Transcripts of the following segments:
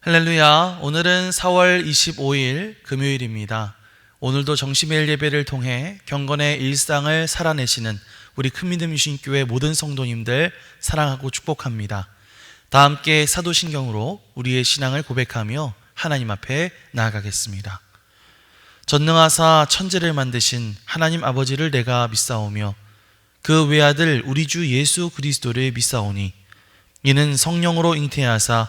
할렐루야. 오늘은 4월 25일 금요일입니다. 오늘도 정시매일 예배를 통해 경건의 일상을 살아내시는 우리 큰믿음 유신교회 모든 성도님들 사랑하고 축복합니다. 다 함께 사도신경으로 우리의 신앙을 고백하며 하나님 앞에 나아가겠습니다. 전능하사 천지를 만드신 하나님 아버지를 내가 믿사오며 그 외아들 우리 주 예수 그리스도를 믿사오니 이는 성령으로 잉태하사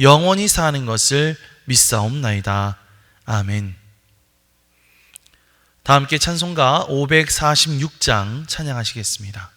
영원히 사는 것을 믿사옵나이다. 아멘. 다 함께 찬송가 546장 찬양하시겠습니다.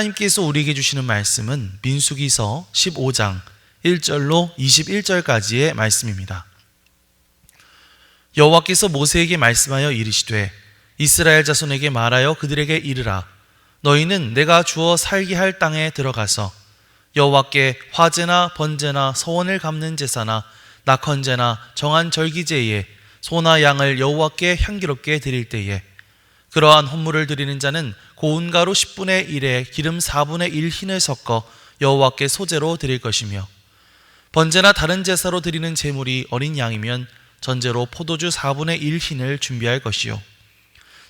하나님께서 우리에게 주시는 말씀은 민수기서 15장 1절로 21절까지의 말씀입니다. 여호와께서 모세에게 말씀하여 이르시되 이스라엘 자손에게 말하여 그들에게 이르라 너희는 내가 주어 살게 할 땅에 들어가서 여호와께 화제나 번제나 서원을 갚는 제사나 낙헌제나 정한 절기제에 소나 양을 여호와께 향기롭게 드릴 때에 그러한 헌물을 드리는 자는 고운 가루 10분의 1에 기름 4분의 1 흰을 섞어 여호와께 소제로 드릴 것이며 번제나 다른 제사로 드리는 제물이 어린 양이면 전제로 포도주 4분의 1 흰을 준비할 것이요.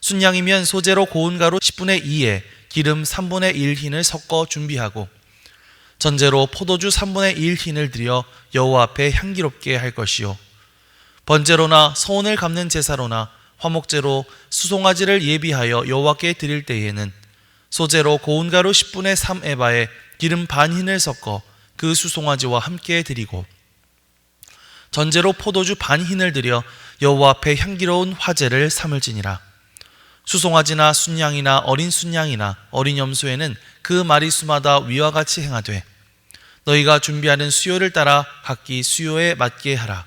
순양이면 소제로 고운 가루 10분의 2에 기름 3분의 1 흰을 섞어 준비하고 전제로 포도주 3분의 1 흰을 들여 여호와 앞에 향기롭게 할 것이요. 번제로나 서원을 갚는 제사로나 화목제로 수송아지를 예비하여 여호와께 드릴 때에는 소제로 고운 가루 10분의 3 에바에 기름 반 흰을 섞어 그 수송아지와 함께 드리고 전제로 포도주 반 흰을 들여 여호와 앞에 향기로운 화제를 삼을지니라. 수송아지나 순양이나 어린 순양이나 어린 염소에는 그 마리수마다 위와 같이 행하되 너희가 준비하는 수요를 따라 각기 수요에 맞게 하라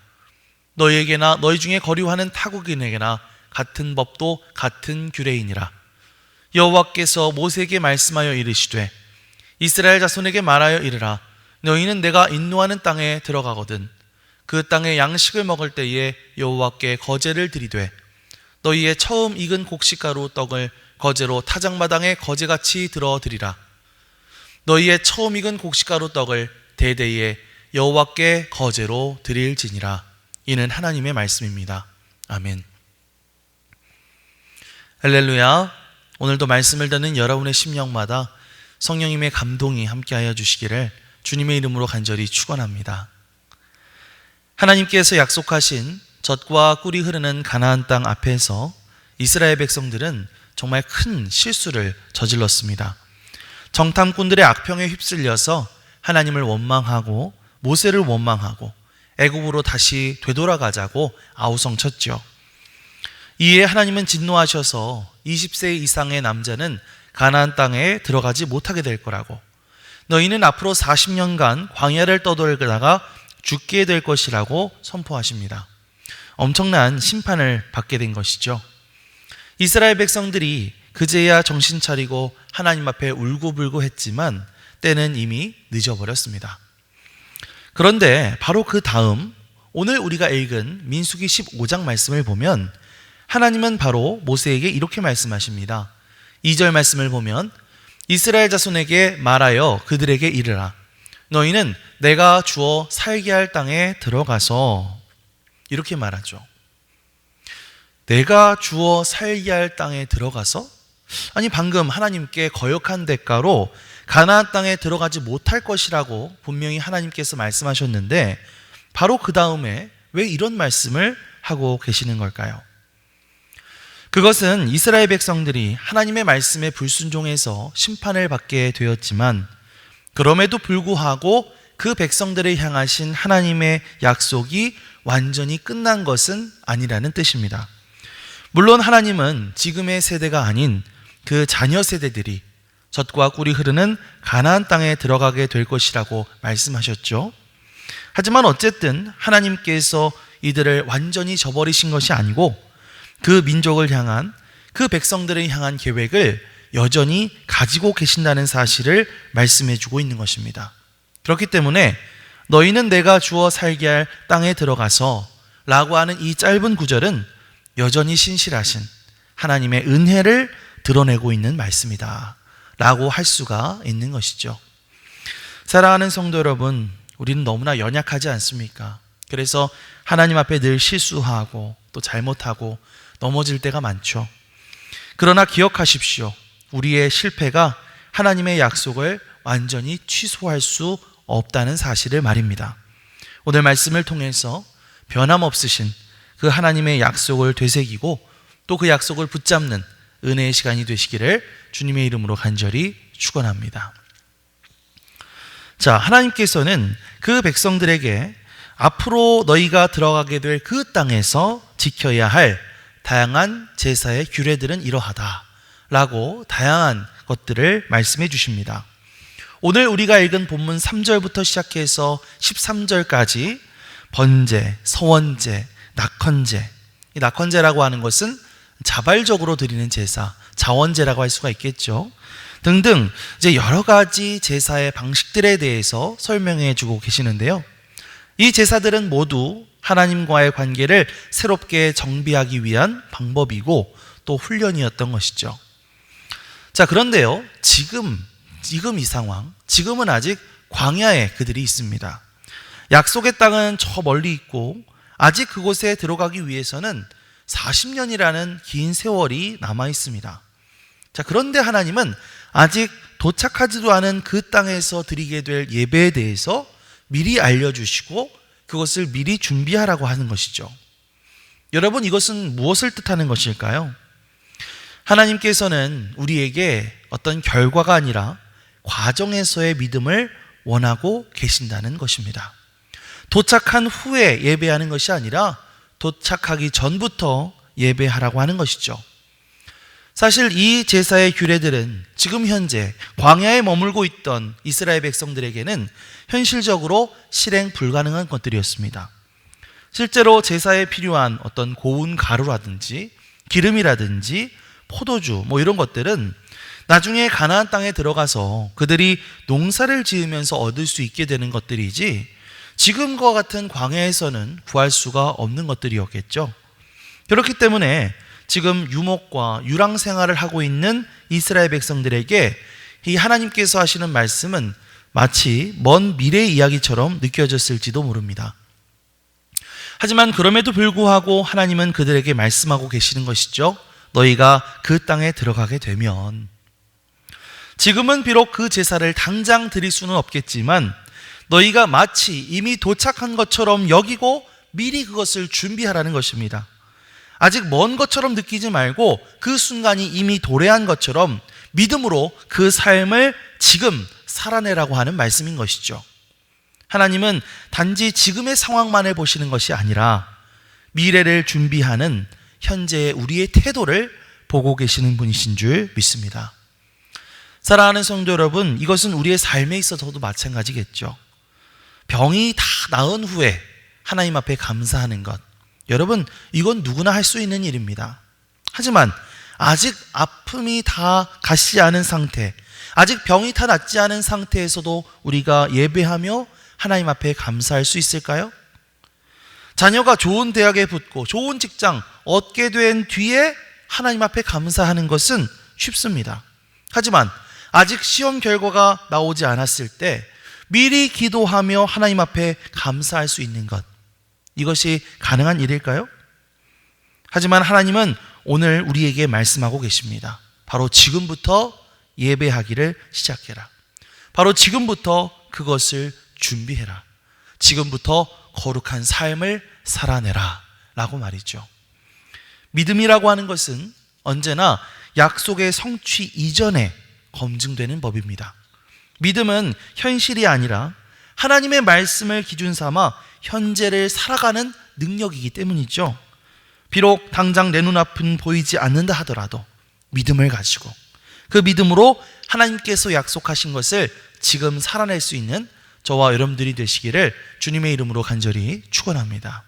너희에게나 너희 중에 거류하는 타국인에게나 같은 법도 같은 규례이니라. 여호와께서 모세에게 말씀하여 이르시되 이스라엘 자손에게 말하여 이르라. 너희는 내가 인노하는 땅에 들어가거든 그 땅의 양식을 먹을 때에 여호와께 거제를 드리되 너희의 처음 익은 곡식가루 떡을 거제로 타작마당에 거제같이 들어 드리라. 너희의 처음 익은 곡식가루 떡을 대대에 여호와께 거제로 드릴지니라 이는 하나님의 말씀입니다 아멘 할렐루야 오늘도 말씀을 듣는 여러분의 심령마다 성령님의 감동이 함께하여 주시기를 주님의 이름으로 간절히 축원합니다. 하나님께서 약속하신 젖과 꿀이 흐르는 가나안 땅 앞에서 이스라엘 백성들은 정말 큰 실수를 저질렀습니다. 정탐꾼들의 악평에 휩쓸려서 하나님을 원망하고 모세를 원망하고 애굽으로 다시 되돌아가자고 아우성 쳤죠. 이에 하나님은 진노하셔서 20세 이상의 남자는 가나안 땅에 들어가지 못하게 될 거라고 너희는 앞으로 40년간 광야를 떠돌다가 죽게 될 것이라고 선포하십니다. 엄청난 심판을 받게 된 것이죠. 이스라엘 백성들이 그제야 정신 차리고 하나님 앞에 울고불고 했지만 때는 이미 늦어버렸습니다. 그런데 바로 그 다음 오늘 우리가 읽은 민수기 15장 말씀을 보면 하나님은 바로 모세에게 이렇게 말씀하십니다. 2절 말씀을 보면 이스라엘 자손에게 말하여 그들에게 이르라. 너희는 내가 주어 살게 할 땅에 들어가서 이렇게 말하죠. 내가 주어 살게 할 땅에 들어가서 아니 방금 하나님께 거역한 대가로 가나안 땅에 들어가지 못할 것이라고 분명히 하나님께서 말씀하셨는데 바로 그 다음에 왜 이런 말씀을 하고 계시는 걸까요? 그것은 이스라엘 백성들이 하나님의 말씀에 불순종해서 심판을 받게 되었지만 그럼에도 불구하고 그 백성들을 향하신 하나님의 약속이 완전히 끝난 것은 아니라는 뜻입니다. 물론 하나님은 지금의 세대가 아닌 그 자녀 세대들이 젖과 꿀이 흐르는 가나안 땅에 들어가게 될 것이라고 말씀하셨죠. 하지만 어쨌든 하나님께서 이들을 완전히 저버리신 것이 아니고 그 민족을 향한 그 백성들을 향한 계획을 여전히 가지고 계신다는 사실을 말씀해 주고 있는 것입니다. 그렇기 때문에 너희는 내가 주어 살게 할 땅에 들어가서 라고 하는 이 짧은 구절은 여전히 신실하신 하나님의 은혜를 드러내고 있는 말씀이다. 라고 할 수가 있는 것이죠. 사랑하는 성도 여러분, 우리는 너무나 연약하지 않습니까? 그래서 하나님 앞에 늘 실수하고 또 잘못하고 넘어질 때가 많죠. 그러나 기억하십시오. 우리의 실패가 하나님의 약속을 완전히 취소할 수 없다는 사실을 말입니다. 오늘 말씀을 통해서 변함없으신 그 하나님의 약속을 되새기고 또 그 약속을 붙잡는 은혜의 시간이 되시기를 주님의 이름으로 간절히 축원합니다. 자, 하나님께서는 그 백성들에게 앞으로 너희가 들어가게 될 그 땅에서 지켜야 할 다양한 제사의 규례들은 이러하다. 라고 다양한 것들을 말씀해 주십니다. 오늘 우리가 읽은 본문 3절부터 시작해서 13절까지 번제, 서원제, 낙헌제. 이 낙헌제라고 하는 것은 자발적으로 드리는 제사, 자원제라고 할 수가 있겠죠. 등등 이제 여러 가지 제사의 방식들에 대해서 설명해 주고 계시는데요. 이 제사들은 모두 하나님과의 관계를 새롭게 정비하기 위한 방법이고 또 훈련이었던 것이죠. 자, 그런데요. 지금 지금 이 상황, 지금은 아직 광야에 그들이 있습니다. 약속의 땅은 저 멀리 있고 아직 그곳에 들어가기 위해서는 40년이라는 긴 세월이 남아 있습니다. 자, 그런데 하나님은 아직 도착하지도 않은 그 땅에서 드리게 될 예배에 대해서 미리 알려주시고 그것을 미리 준비하라고 하는 것이죠. 여러분, 이것은 무엇을 뜻하는 것일까요? 하나님께서는 우리에게 어떤 결과가 아니라 과정에서의 믿음을 원하고 계신다는 것입니다. 도착한 후에 예배하는 것이 아니라 도착하기 전부터 예배하라고 하는 것이죠. 사실 이 제사의 규례들은 지금 현재 광야에 머물고 있던 이스라엘 백성들에게는 현실적으로 실행 불가능한 것들이었습니다. 실제로 제사에 필요한 어떤 고운 가루라든지 기름이라든지 포도주 뭐 이런 것들은 나중에 가나안 땅에 들어가서 그들이 농사를 지으면서 얻을 수 있게 되는 것들이지 지금과 같은 광야에서는 구할 수가 없는 것들이었겠죠. 그렇기 때문에 지금 유목과 유랑 생활을 하고 있는 이스라엘 백성들에게 이 하나님께서 하시는 말씀은 마치 먼 미래 이야기처럼 느껴졌을지도 모릅니다. 하지만 그럼에도 불구하고 하나님은 그들에게 말씀하고 계시는 것이죠. 너희가 그 땅에 들어가게 되면 지금은 비록 그 제사를 당장 드릴 수는 없겠지만 너희가 마치 이미 도착한 것처럼 여기고 미리 그것을 준비하라는 것입니다. 아직 먼 것처럼 느끼지 말고 그 순간이 이미 도래한 것처럼 믿음으로 그 삶을 지금 살아내라고 하는 말씀인 것이죠. 하나님은 단지 지금의 상황만을 보시는 것이 아니라 미래를 준비하는 현재의 우리의 태도를 보고 계시는 분이신 줄 믿습니다. 사랑하는 성도 여러분, 이것은 우리의 삶에 있어서도 마찬가지겠죠. 병이 다 나은 후에 하나님 앞에 감사하는 것. 여러분, 이건 누구나 할 수 있는 일입니다. 하지만 아직 아픔이 다 가시지 않은 상태, 아직 병이 다 낫지 않은 상태에서도 우리가 예배하며 하나님 앞에 감사할 수 있을까요? 자녀가 좋은 대학에 붙고 좋은 직장 얻게 된 뒤에 하나님 앞에 감사하는 것은 쉽습니다. 하지만 아직 시험 결과가 나오지 않았을 때 미리 기도하며 하나님 앞에 감사할 수 있는 것. 이것이 가능한 일일까요? 하지만 하나님은 오늘 우리에게 말씀하고 계십니다. 바로 지금부터 예배하기를 시작해라. 바로 지금부터 그것을 준비해라. 지금부터 거룩한 삶을 살아내라. 라고 말이죠. 믿음이라고 하는 것은 언제나 약속의 성취 이전에 검증되는 법입니다. 믿음은 현실이 아니라 하나님의 말씀을 기준 삼아 현재를 살아가는 능력이기 때문이죠. 비록 당장 내 눈앞은 보이지 않는다 하더라도 믿음을 가지고 그 믿음으로 하나님께서 약속하신 것을 지금 살아낼 수 있는 저와 여러분들이 되시기를 주님의 이름으로 간절히 축원합니다.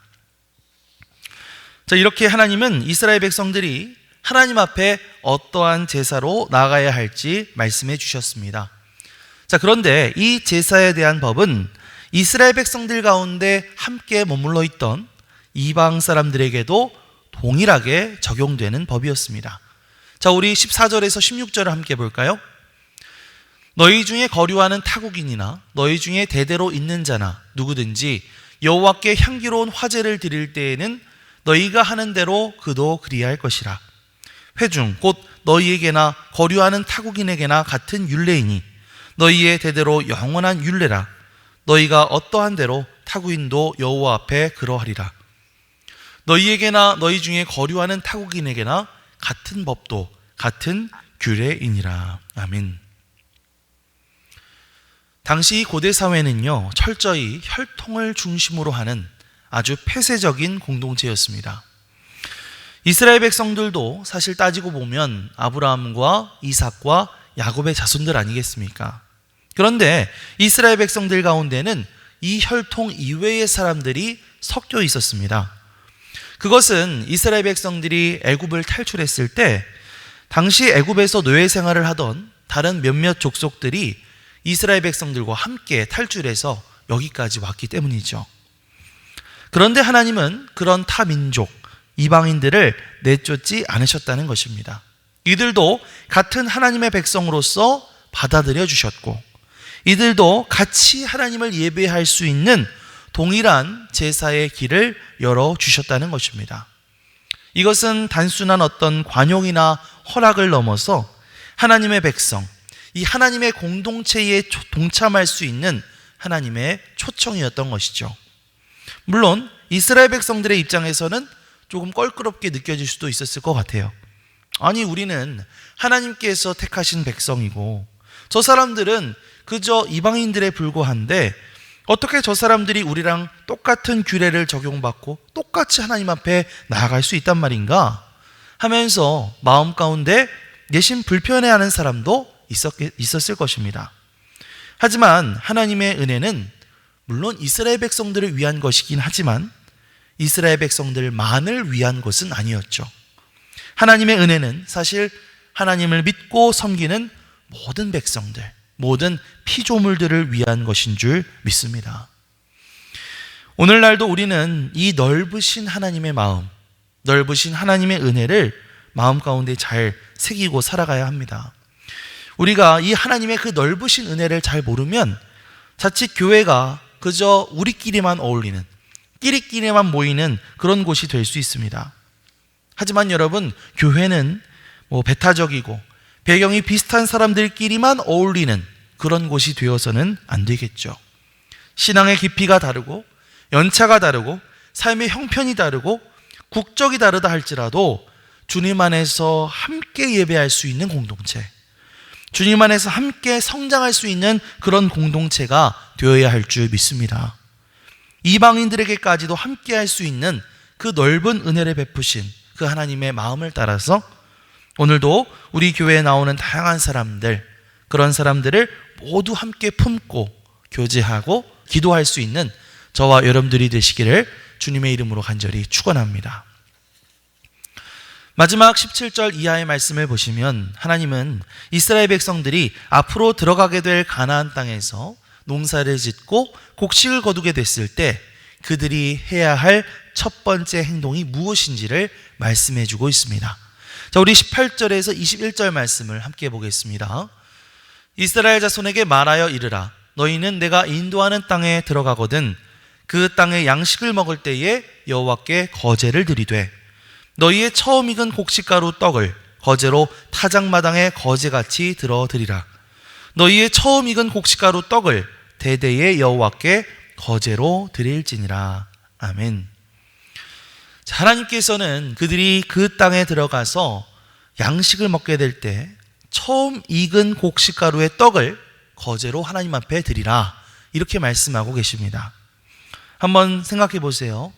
자, 이렇게 하나님은 이스라엘 백성들이 하나님 앞에 어떠한 제사로 나가야 할지 말씀해 주셨습니다. 자, 그런데 이 제사에 대한 법은 이스라엘 백성들 가운데 함께 머물러 있던 이방 사람들에게도 동일하게 적용되는 법이었습니다. 자, 우리 14절에서 16절을 함께 볼까요? 너희 중에 거류하는 타국인이나 너희 중에 대대로 있는 자나 누구든지 여호와께 향기로운 화제를 드릴 때에는 너희가 하는 대로 그도 그리할 것이라. 회중 곧 너희에게나 거류하는 타국인에게나 같은 율례이니 너희의 대대로 영원한 율례라. 너희가 어떠한 대로 타국인도 여호와 앞에 그러하리라. 너희에게나 너희 중에 거류하는 타국인에게나 같은 법도 같은 규례이니라. 아멘. 당시 고대 사회는요, 철저히 혈통을 중심으로 하는 아주 폐쇄적인 공동체였습니다. 이스라엘 백성들도 사실 따지고 보면 아브라함과 이삭과 야곱의 자손들 아니겠습니까? 그런데 이스라엘 백성들 가운데는 이 혈통 이외의 사람들이 섞여 있었습니다. 그것은 이스라엘 백성들이 애굽을 탈출했을 때 당시 애굽에서 노예 생활을 하던 다른 몇몇 족속들이 이스라엘 백성들과 함께 탈출해서 여기까지 왔기 때문이죠. 그런데 하나님은 그런 타 민족, 이방인들을 내쫓지 않으셨다는 것입니다. 이들도 같은 하나님의 백성으로서 받아들여 주셨고, 이들도 같이 하나님을 예배할 수 있는 동일한 제사의 길을 열어 주셨다는 것입니다. 이것은 단순한 어떤 관용이나 허락을 넘어서 하나님의 백성, 이 하나님의 공동체에 초- 동참할 수 있는 하나님의 초청이었던 것이죠. 물론 이스라엘 백성들의 입장에서는 조금 껄끄럽게 느껴질 수도 있었을 것 같아요. 아니, 우리는 하나님께서 택하신 백성이고 저 사람들은 그저 이방인들에 불과한데 어떻게 저 사람들이 우리랑 똑같은 규례를 적용받고 똑같이 하나님 앞에 나아갈 수 있단 말인가 하면서 마음 가운데 내심 불편해하는 사람도 있었, 있었을 것입니다. 하지만 하나님의 은혜는 물론 이스라엘 백성들을 위한 것이긴 하지만 이스라엘 백성들만을 위한 것은 아니었죠. 하나님의 은혜는 사실 하나님을 믿고 섬기는 모든 백성들, 모든 피조물들을 위한 것인 줄 믿습니다. 오늘날도 우리는 이 넓으신 하나님의 마음, 넓으신 하나님의 은혜를 마음 가운데 잘 새기고 살아가야 합니다. 우리가 이 하나님의 그 넓으신 은혜를 잘 모르면 자칫 교회가 그저 우리끼리만 어울리는, 끼리끼리만 모이는 그런 곳이 될 수 있습니다. 하지만 여러분, 교회는 뭐 배타적이고 배경이 비슷한 사람들끼리만 어울리는 그런 곳이 되어서는 안 되겠죠. 신앙의 깊이가 다르고 연차가 다르고 삶의 형편이 다르고 국적이 다르다 할지라도 주님 안에서 함께 예배할 수 있는 공동체, 주님 안에서 함께 성장할 수 있는 그런 공동체가 되어야 할 줄 믿습니다. 이방인들에게까지도 함께 할 수 있는 그 넓은 은혜를 베푸신 그 하나님의 마음을 따라서 오늘도 우리 교회에 나오는 다양한 사람들, 그런 사람들을 모두 함께 품고 교제하고 기도할 수 있는 저와 여러분들이 되시기를 주님의 이름으로 간절히 축원합니다. 마지막 17절 이하의 말씀을 보시면 하나님은 이스라엘 백성들이 앞으로 들어가게 될 가나안 땅에서 농사를 짓고 곡식을 거두게 됐을 때 그들이 해야 할 첫 번째 행동이 무엇인지를 말씀해 주고 있습니다. 자, 우리 18절에서 21절 말씀을 함께 보겠습니다. 이스라엘 자손에게 말하여 이르라 너희는 내가 인도하는 땅에 들어가거든 그 땅의 양식을 먹을 때에 여호와께 거제를 드리되 너희의 처음 익은 곡식가루 떡을 거제로 타작마당에 거제같이 들어 드리라 너희의 처음 익은 곡식가루 떡을 대대의 여호와께 거제로 드릴지니라 아멘. 자, 하나님께서는 그들이 그 땅에 들어가서 양식을 먹게 될 때 처음 익은 곡식가루의 떡을 거제로 하나님 앞에 드리라 이렇게 말씀하고 계십니다. 한번 생각해 보세요.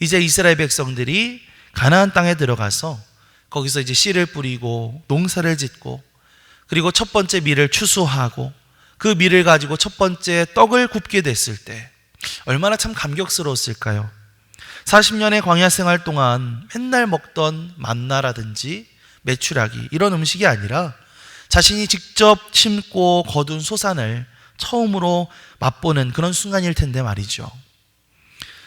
이제 이스라엘 백성들이 가나안 땅에 들어가서 거기서 이제 씨를 뿌리고 농사를 짓고 그리고 첫 번째 밀을 추수하고 그 밀을 가지고 첫 번째 떡을 굽게 됐을 때 얼마나 참 감격스러웠을까요? 40년의 광야 생활 동안 맨날 먹던 만나라든지 메추라기 이런 음식이 아니라 자신이 직접 심고 거둔 소산을 처음으로 맛보는 그런 순간일 텐데 말이죠.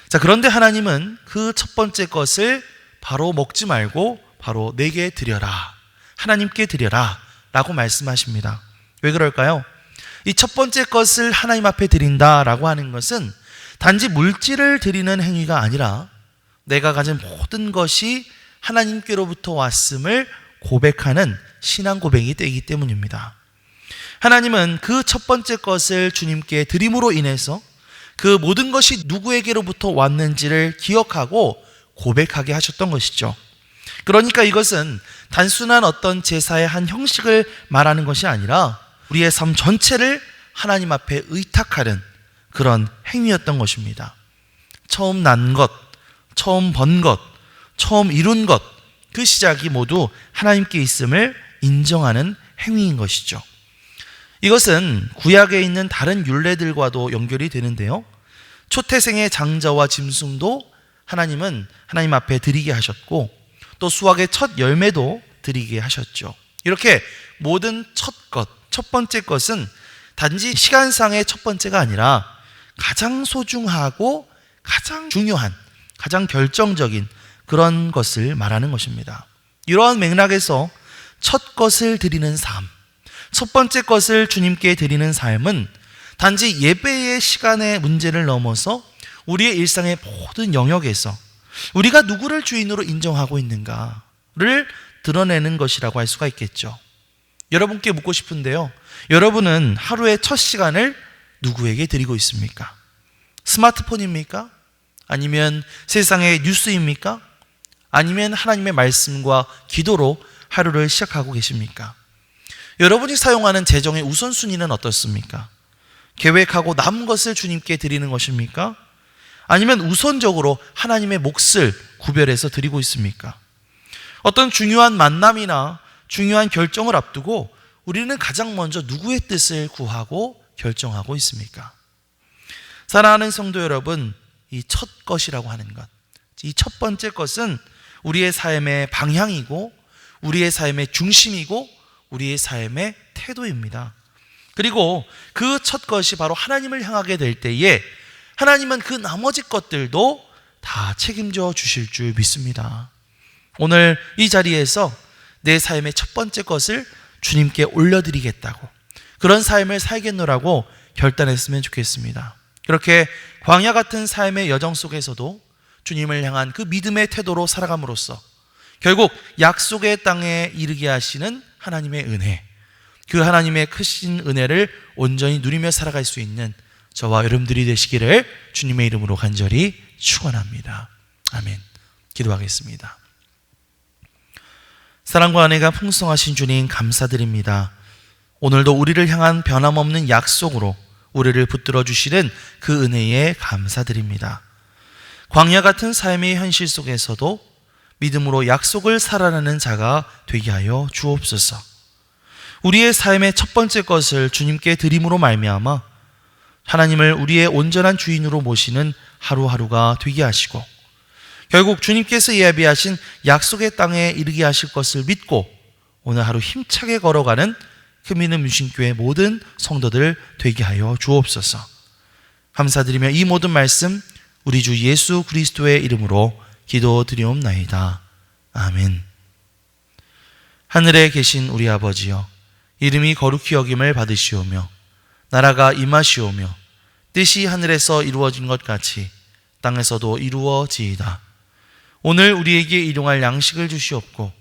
자, 그런데 하나님은 그 첫 번째 것을 바로 먹지 말고 바로 내게 드려라. 하나님께 드려라. 라고 말씀하십니다. 왜 그럴까요? 이 첫 번째 것을 하나님 앞에 드린다라고 하는 것은 단지 물질을 드리는 행위가 아니라 내가 가진 모든 것이 하나님께로부터 왔음을 고백하는 신앙 고백이 되기 때문입니다. 하나님은 그 첫 번째 것을 주님께 드림으로 인해서 그 모든 것이 누구에게로부터 왔는지를 기억하고 고백하게 하셨던 것이죠. 그러니까 이것은 단순한 어떤 제사의 한 형식을 말하는 것이 아니라 우리의 삶 전체를 하나님 앞에 의탁하는 그런 행위였던 것입니다. 처음 난 것, 처음 번 것, 처음 이룬 것, 그 시작이 모두 하나님께 있음을 인정하는 행위인 것이죠. 이것은 구약에 있는 다른 율례들과도 연결이 되는데요. 초태생의 장자와 짐승도 하나님은 하나님 앞에 드리게 하셨고 또 수확의 첫 열매도 드리게 하셨죠. 이렇게 모든 첫 것, 첫 번째 것은 단지 시간상의 첫 번째가 아니라 가장 소중하고 가장 중요한, 가장 결정적인 그런 것을 말하는 것입니다. 이러한 맥락에서 첫 것을 드리는 삶, 첫 번째 것을 주님께 드리는 삶은 단지 예배의 시간의 문제를 넘어서 우리의 일상의 모든 영역에서 우리가 누구를 주인으로 인정하고 있는가를 드러내는 것이라고 할 수가 있겠죠. 여러분께 묻고 싶은데요. 여러분은 하루의 첫 시간을 누구에게 드리고 있습니까? 스마트폰입니까? 아니면 세상의 뉴스입니까? 아니면 하나님의 말씀과 기도로 하루를 시작하고 계십니까? 여러분이 사용하는 재정의 우선순위는 어떻습니까? 계획하고 남은 것을 주님께 드리는 것입니까? 아니면 우선적으로 하나님의 몫을 구별해서 드리고 있습니까? 어떤 중요한 만남이나 중요한 결정을 앞두고 우리는 가장 먼저 누구의 뜻을 구하고 결정하고 있습니까? 사랑하는 성도 여러분, 이 첫 것이라고 하는 것, 이 첫 번째 것은 우리의 삶의 방향이고 우리의 삶의 중심이고 우리의 삶의 태도입니다. 그리고 그 첫 것이 바로 하나님을 향하게 될 때에 하나님은 그 나머지 것들도 다 책임져 주실 줄 믿습니다. 오늘 이 자리에서 내 삶의 첫 번째 것을 주님께 올려드리겠다고 그런 삶을 살겠노라고 결단했으면 좋겠습니다. 그렇게 광야 같은 삶의 여정 속에서도 주님을 향한 그 믿음의 태도로 살아감으로써 결국 약속의 땅에 이르게 하시는 하나님의 은혜, 그 하나님의 크신 은혜를 온전히 누리며 살아갈 수 있는 저와 여러분들이 되시기를 주님의 이름으로 간절히 축원합니다. 아멘. 기도하겠습니다. 사랑과 은혜가 풍성하신 주님 감사드립니다. 오늘도 우리를 향한 변함없는 약속으로 우리를 붙들어 주시는 그 은혜에 감사드립니다. 광야 같은 삶의 현실 속에서도 믿음으로 약속을 살아내는 자가 되게 하여 주옵소서. 우리의 삶의 첫 번째 것을 주님께 드림으로 말미암아 하나님을 우리의 온전한 주인으로 모시는 하루하루가 되게 하시고 결국 주님께서 예비하신 약속의 땅에 이르게 하실 것을 믿고 오늘 하루 힘차게 걸어가는 그 믿음 유신교회 모든 성도들 되게 하여 주옵소서. 감사드리며 이 모든 말씀 우리 주 예수 그리스도의 이름으로 기도드리옵나이다. 아멘. 하늘에 계신 우리 아버지여 이름이 거룩히 여김을 받으시오며 나라가 임하시오며 뜻이 하늘에서 이루어진 것 같이 땅에서도 이루어지이다. 오늘 우리에게 일용할 양식을 주시옵고